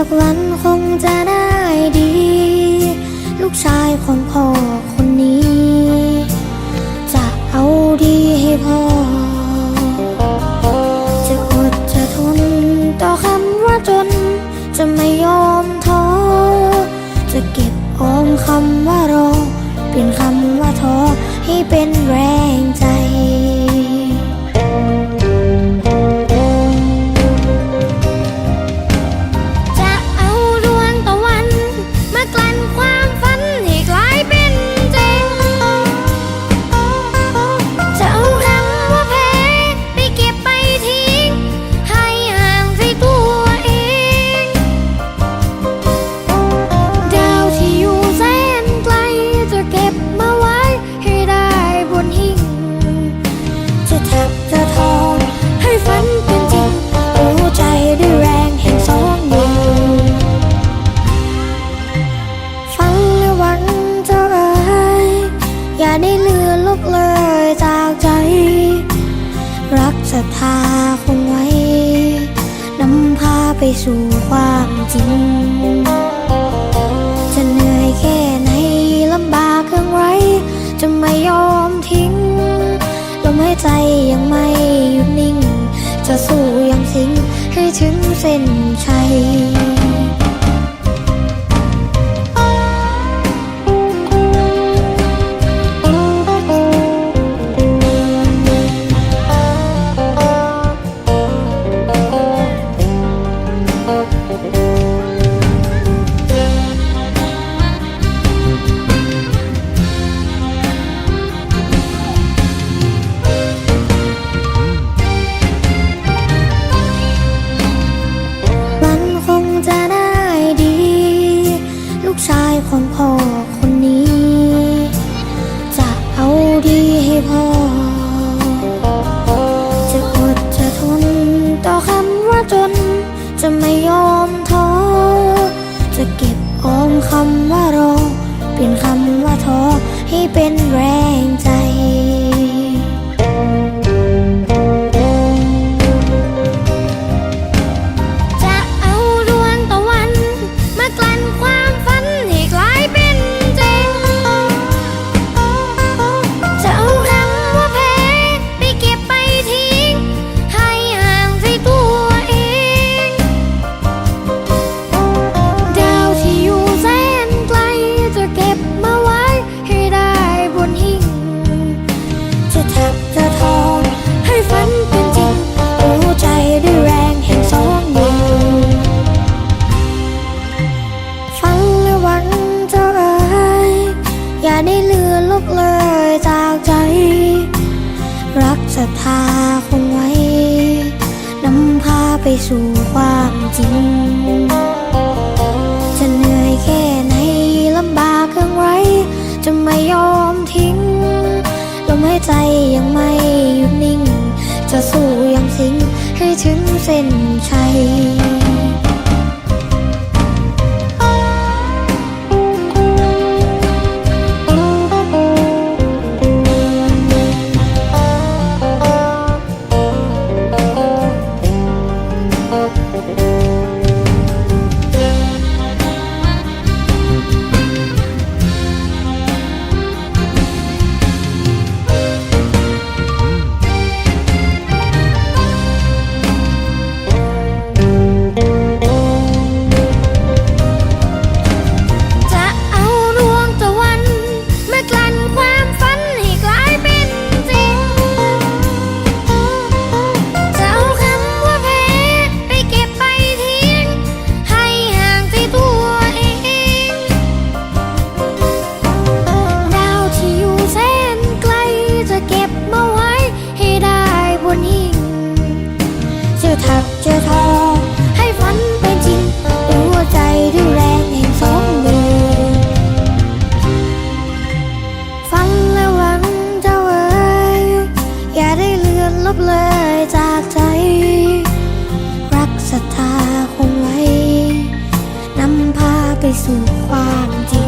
สักวันคงจะได้ดี ลูกชายของพ่อคนนี้ จะเอาดีให้พ่อ จะอดจะทนต่อคำว่าจน จะไม่ยอมท้อ จะเก็บออมคำว่ารอ เปลี่ยนคำว่าท้อให้เป็นแรงใจ สับสะองให้ฝันเป็นจริงรู้ใจด้วยแรงแห่งสองมืฝันแลวังจะเอ่อย่าได้ลือลบเลยจากใจ รักศรัาคงไว้ นำพาไปสู่ความจริง Phen เป็นค ศรัทธาคงไว้ นำพาไปสู่ความจริง Música ลบเลยจากใจ รักศรัทธาคงไว้ นำพาไปสู่ความจริง